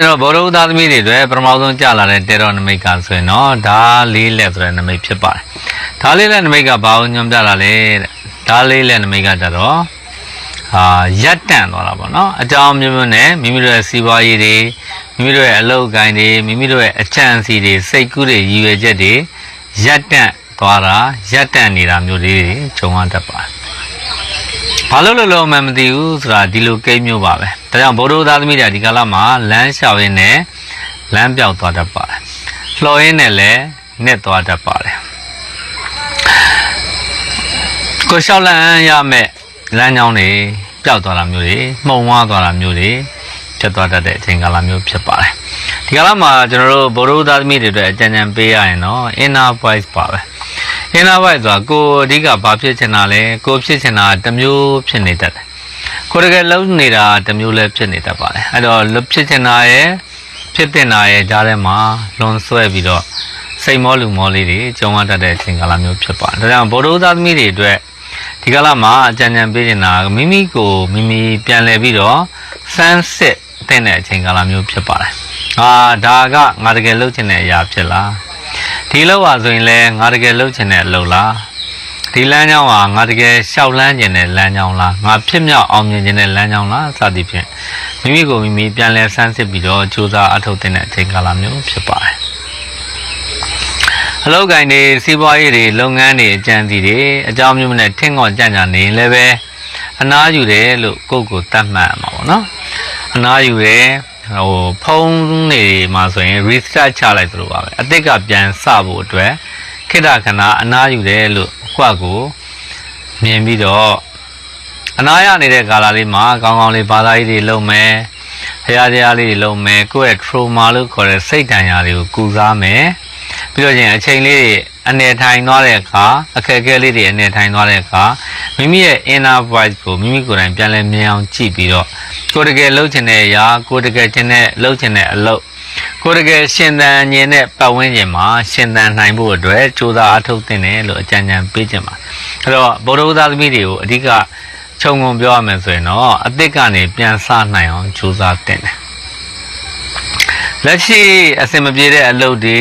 အဲ့တော့ဘောရဥသားသမီးတွေအတွက်ပထမဆုံးကြာလာတဲ့တေရောနမိတ်ကဆိုရင်တော့ဓာလေးလက်ဆိုတဲ့နမိတ်ဖြစ်ပါတယ်ဓာလေးလက်နမိတ်ကဘာကိုညွှန်ပြတာလဲတဲ့ဓာလေးလက်နမိတ်ကကြတော့အာရက်တန့်သွားတာပေါ့နော်အကြောင်းမျိုးမျိုးနဲ့မိမိတို့ရဲ့စီးပွားရေးတွေမိမိတို့ရဲ့အလုပ်အကိုင်တွေမိမိတို့ရဲ့အချမ်းစီတွေစိတ်ကူးတွေရည်ရွယ်ချက်တွေရက်တန့်သွားတာရက်တန့်နေတာမျိုးလေးတွေဂျုံရတတ်ပါတယ် ဘာလို့လို့လို့မှမသိဘူးဆိုတာဒီလိုကိန်းမျိုးပါပဲဒါကြောင့်ဗုဒ္ဓသားသမီးတွေဒီကာလမှာလမ်းလျှောက်ရင်းနဲ့လမ်းပြောက်သွားတတ်ပါတယ်လှော်ရင်းနဲ့လည်းနှစ်သွားတတ်ပါတယ်ကိုလျှောက်လန်းရမဲ့လမ်းကြောင်းတွေပျောက်သွားတာမျိုးတွေမှုံဝါသွားတာမျိုးတွေဖြစ်သွားတတ်တဲ့အချိန်ကာလမျိုးဖြစ်ပါတယ်ဒီကာလမှာကျွန်တော်တို့ဗုဒ္ဓသားသမီးတွေအတွက်အကြံဉာဏ်ပေးရရင်တော့ inner voice ပါပဲ inner voice ဆိုတာကိုယ်အဓိကဘာဖြစ်ချင်တာလဲကိုယ်ဖြစ်ချင်တာတစ်မျိုးဖြစ်နေတတ်တယ်ကိုယ်တကယ်လုံးနေတာတစ်မျိုးလည်းဖြစ်နေတတ်ပါတယ်အဲ့တော့လွတ်ဖြစ်ချင်တာရဲ့ဖြစ်တင်တာရဲ့ကြားထဲမှာလွန်ဆွဲပြီးတော့စိတ်မောလူမောလေးတွေကြုံရတတ်တဲ့အချိန်ကာလမျိုးဖြစ်ပါတယ်ဒါကြောင့်ဗုဒ္ဓသားသမီးတွေအတွက်ဒီကာလမှာအကြံဉာဏ်ပေးနေတာမိမိကိုမိမိပြန်လည်ပြီးတော့စမ်းစစ်တဲ့တဲ့အချိန်ကာလမျိုးဖြစ်ပါတယ်ဟာဒါကငါတကယ်လုပ်ချင်တဲ့အရာဖြစ်လား ဒီလောက်ပါဆိုရင်လဲငါတကယ်လှုပ်ချင်တဲ့အလုပ်လားဒီလမ်းကြောင်းဟာငါတကယ်ရှောက်လန်းကျင်တဲ့လမ်းကြောင်းလားငါဖြစ်မြောက်အောင်မြင်ကျင်တဲ့လမ်းကြောင်းလားစသည်ဖြင့်မိမိကိုမိမိပြန်လဲဆန်းစစ်ပြီးတော့ကြိုးစားအထောက်တဲ့အချိန်ကာလမျိုးဖြစ်ပါတယ်အလုပ်ကိုင်းတွေစီးပွားရေးတွေလုပ်ငန်းတွေအကြံစီတွေအကြောင်းမျိုးနဲ့ထင်ငေါ်ကြံ့ကြံနေရင်လည်းပဲအနားယူတယ်လို့ကိုယ့်ကိုယ်တတ်မှတ်ရမှာပေါ့နော်အနားယူတယ် ဟိုဖုန်းတွေမှာဆိုရင် restart ချလိုက်သလိုပါပဲအသစ်ကပြန်စဖို့အတွက်ခိတ္တခဏအနားယူတယ်လို့ကိုယ့်ကိုယ်မြင်ပြီးတော့အနားရနေတဲ့ကာလလေးမှာကောင်းကောင်းလေးဘာသာရေးတွေလုပ်မယ်ဖရာတရားလေးတွေလုပ်မယ်ကိုယ့်ရဲ့ trauma လို့ခေါ်တဲ့စိတ်တန်ရာတွေကိုကုစားမယ်ပြီးတော့ချင်းအချိန်လေးတွေအနေထိုင်သွားတဲ့အခါအခက်အခဲလေးတွေအနေထိုင်သွားတဲ့အခါ မိမိရဲ့ inner voice ကိုမိမိကိုယ်တိုင်ပြန်လဲမြင်အောင်ကြည့်ပြီးတော့ကိုယ်တကယ်လုပ်ချင်တဲ့အရာကိုယ်တကယ်ချင်တဲ့လုပ်ချင်တဲ့အလုပ်ကိုယ်တကယ်ရှင်သန်ခြင်းနဲ့ပတ်ဝန်းကျင်မှာရှင်သန်နိုင်ဖို့အတွက်ကြိုးစားအထောက်တင်တယ်လို့အကြံဉာဏ်ပေးခြင်းပါအဲ့တော့ဗုဒ္ဓဝသားသမီးတွေကိုအဓိကခြုံငုံပြောရမယ်ဆိုရင်တော့အသစ်ကနေပြန်စနိုင်အောင်ကြိုးစားတင်တယ်လက်ရှိအစင်မပြေတဲ့အလုပ်တွေ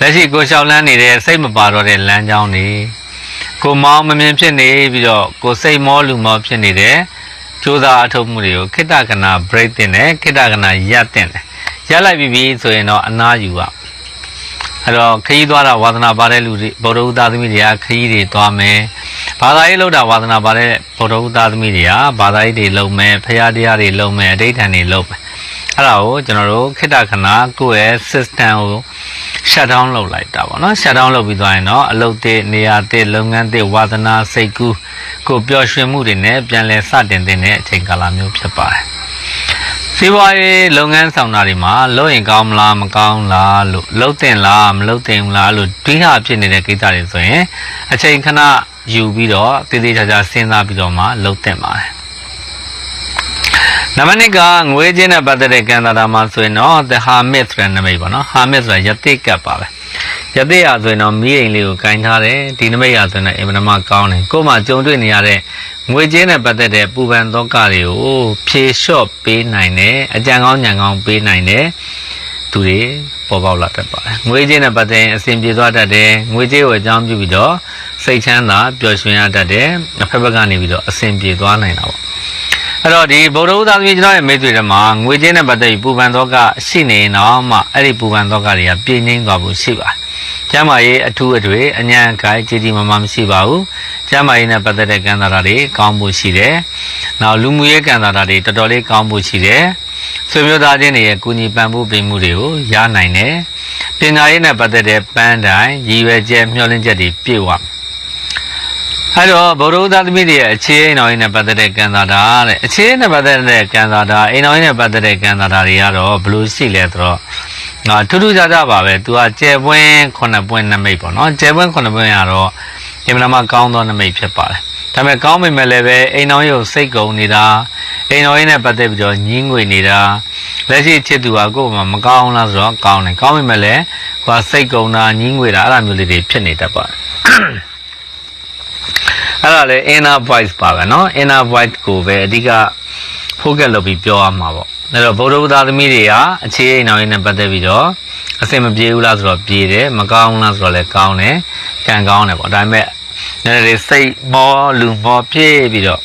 လက်ရှိကိုရှောက်လန်းနေတဲ့စိတ်မပါတော့တဲ့လမ်းကြောင်းတွေ ကိုမောင်းမမြင်ဖြစ်နေပြီးတော့ကိုစိတ်မောလူမောဖြစ်နေတဲ့ကြိုးစားအထောက်မှုတွေကိုခိတ္တကနာ break တင်တယ်ခိတ္တကနာရပ်တင်တယ်ရပ်လိုက်ပြီးပြီဆိုရင်တော့အနာယူရအဲ့တော့ခရီးသွားတာဝါသနာပါတဲ့လူတွေဗုဒ္ဓဥသားသမီးတွေကခရီးတွေသွားမယ်ဘာသာရေးလောက်တာဝါသနာပါတဲ့ဗုဒ္ဓဥသားသမီးတွေကဘာသာရေးတွေလုပ်မယ်ဖရာတရားတွေလုပ်မယ်အဋိဌာန်တွေလုပ်မယ်အဲ့ဒါကိုကျွန်တော်တို့ခိတ္တခနာကိုယ့်ရဲ့ system ကို shut down လုပ်လိုက်တာပေါ့နော် shut down လုပ်ပြီးသွားရင်တော့အလုပ်တွေနေရာတွေလုပ်ငန်းတွေဝါသနာစိတ်ကူးကိုပျော်ရွှင်မှုတွေနဲ့ပြန်လည်စတင်တဲ့အချိန်ကာလမျိုးဖြစ်ပါတယ်စီးပွားရေးလုပ်ငန်းဆောင်တာတွေမှာလုပ်ရင်ကောင်းမလားမကောင်းလားလို့လုပ်တင်လားမလုပ်တင်ဘူးလားလို့တွေးဟာဖြစ်နေတဲ့ကိစ္စတွေဆိုရင်အချိန်ခဏယူပြီးတော့တည်တည်ချာချာစဉ်းစားပြီးတော့မှလုပ်တင်ပါတယ် နံပါတ်1ကငွေချင်းနဲ့ပတ်သက်တဲ့ကံတာတာမှာဆိုရင်တော့ the hermit ဆိုတဲ့နမိတ်ပေါ့နော် hermit ဆိုတာယတိကပ်ပါပဲယတိရဆိုရင်တော့မီးအိမ်လေးကိုကင်ထားတယ်ဒီနမိတ်ရဆိုရင်တော့အင်မတန်မှကောင်းတယ်ကို့မှာကြုံတွေ့နေရတဲ့ငွေချင်းနဲ့ပတ်သက်တဲ့ပူပန်သောကတွေကိုဖြေလျှော့ပေးနိုင်တယ်အကြံကောင်းညံကောင်းပေးနိုင်တယ်သူတွေပေါ်ပေါက်လာတတ်ပါတယ်ငွေချင်းနဲ့ပတ်သက်ရင်အစဉ်ပြေသွားတတ်တယ်ငွေကြေးကိုအကြောင်းပြုပြီးတော့စိတ်ချမ်းသာပျော်ရွှင်ရတတ်တယ်အဖက်ဘက်ကနေပြီးတော့အစဉ်ပြေသွားနိုင်တာပေါ့ အဲ့တော့ဒီဗုဒ္ဓဥသားသမီးကျွန်တော်ရဲ့မိတ်ဆွေတွေမှာငွေကြေးနဲ့ပတ်သက်ပြီးပူပန်သောကရှိနေရင်တော့မှအဲ့ဒီပူပန်သောကတွေကပြင်းငိမ့်သွားဖို့ရှိပါတယ်ကျမ်းမာရေးအထူးအတွေ့အញ្ញံခိုင်ကြည်ကြည်မမမရှိပါဘူးကျမ်းမာရေးနဲ့ပတ်သက်တဲ့ကံတာတာတွေကောင်းဖို့ရှိတယ်နောက်လူမှုရေးကံတာတာတွေတော်တော်လေးကောင်းဖို့ရှိတယ်ဆွေမျိုးသားချင်းတွေရဲ့ကုညီပံ့ပိုးပေးမှုတွေကိုရနိုင်တယ်ပညာရေးနဲ့ပတ်သက်တဲ့ပန်းတိုင်းရည်ရွယ်ချက်မျှော်လင့်ချက်တွေပြည့်ဝမယ် အဲ့တော့ဗုဒ္ဓဥသားသမီးတွေရဲ့အခြေအိမ်တော်ကြီးနဲ့ပတ်သက်တဲ့ကံသာတာတဲ့အခြေအိမ်နဲ့ပတ်သက်တဲ့ကံသာတာအိမ်တော်ကြီးနဲ့ပတ်သက်တဲ့ကံသာတာတွေကတော့ဘယ်လိုရှိလဲဆိုတော့ငါထူးထူးခြားခြားပါပဲသူကကျယ်ပွင့်9ပွင့်နမိတ်ပေါ့နော်ကျယ်ပွင့်9ပွင့်ကတော့အင်မတန်မှကောင်းသောနမိတ်ဖြစ်ပါတယ်ဒါပေမဲ့ကောင်းပေမဲ့လည်းပဲအိမ်တော်ကြီးကိုစိတ်ကုန်နေတာအိမ်တော်ကြီးနဲ့ပတ်သက်ပြီးတော့ညင်းငွေနေတာလက်ရှိချစ်သူကကိုယ့်မှာမကောင်းလားဆိုတော့ကောင်းတယ်ကောင်းပေမဲ့လည်းကိုယ်စိတ်ကုန်တာညင်းငွေတာအဲ့လိုမျိုးလေးတွေဖြစ်နေတတ်ပါတယ် အဲ့ဒါလေ inner voice ပါပဲเนาะ inner voice ကိုပဲအဓိက focus လုပ်ပြီးပြောရမှာပေါ့ အဲ့တော့ဗုဒ္ဓဘုရားသမီးတွေကအခြေအိမ်တော်ရေးနဲ့ပတ်သက်ပြီးတော့အစင်မပြေဘူးလားဆိုတော့ပြေတယ်မကောင်းဘူးလားဆိုတော့လည်းကောင်းတယ်ကံကောင်းတယ်ပေါ့ဒါပေမဲ့နည်းနည်းလေးစိတ်မောလူမောပြေးပြီးတော့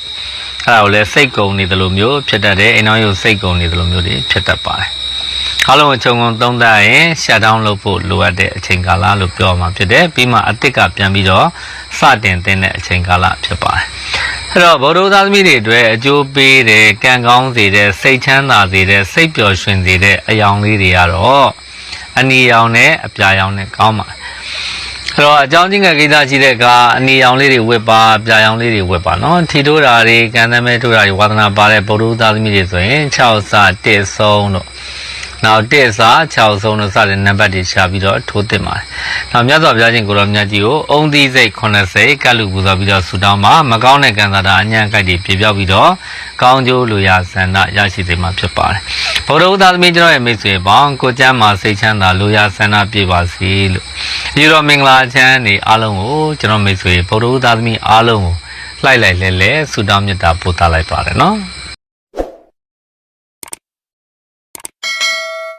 အဲ့ဒါကိုလည်းစိတ်ကုန်နေတယ်လို့မျိုးဖြစ်တတ်တယ်အိမ်တော်ရုပ်စိတ်ကုန်နေတယ်လို့မျိုးတွေဖြစ်တတ်ပါတယ် အားလုံးကိုခြုံငုံသုံးသပ်ရင်ရှက်ဒေါင်းလုပ်ဖို့လိုအပ်တဲ့အချိန်ကာလလို့ပြောမှာဖြစ်တယ်ပြီးမှအစ်စ်ကပြန်ပြီးတော့စတင်တဲ့အချိန်ကာလဖြစ်ပါတယ်အဲ့တော့ဗုဒ္ဓသာသမီတွေအတွက်အကျိုးပေးတယ်ကံကောင်းစေတယ်စိတ်ချမ်းသာစေတယ်စိတ်ပျော်ရွှင်စေတဲ့အယောင်လေးတွေကတော့အနီရောင်နဲ့အပြာရောင်နဲ့ကောင်းပါအဲ့တော့အကြောင်းချင်းကကိစ္စရှိတဲ့ကအနီရောင်လေးတွေဝတ်ပါအပြာရောင်လေးတွေဝတ်ပါနော်ထီထိုးတာတွေကံသမဲထိုးတာတွေဝါသနာပါတဲ့ဗုဒ္ဓသာသမီတွေဆိုရင်6စာ1ဆုံးတို့ နောက်1စာ6ဆုံးတို့စတဲ့နံပါတ်တွေရှာပြီးတော့ထိုးသင့်ပါတယ်။နောက်မြတ်စွာဘုရားရှင်ကိုရောမြတ်ကြီးကိုအုံသီးစိတ်80ကတ်လူပူဇော်ပြီးတော့ဆူတောင်းမှာမကောင်းတဲ့ကံစားတာအညံ့ကိုက်တွေပြေပြောက်ပြီးတော့ကောင်းကျိုးလူရဆန္ဒရရှိစေမှာဖြစ်ပါတယ်။ဗုဒ္ဓဦးသားသမီးကျွန်တော်ရဲ့မိတ်ဆွေပေါင်းကိုကျမ်းမှာစိတ်ချမ်းသာလူရဆန္ဒပြည့်ပါစေလို့ဒီတော့မင်္ဂလာချမ်းနေအားလုံးကိုကျွန်တော်မိတ်ဆွေဗုဒ္ဓဦးသားသမီးအားလုံးကိုလိုက်လိုက်လဲလဲဆူတောင်းမေတ္တာပို့သလိုက်ပါတယ်နော်။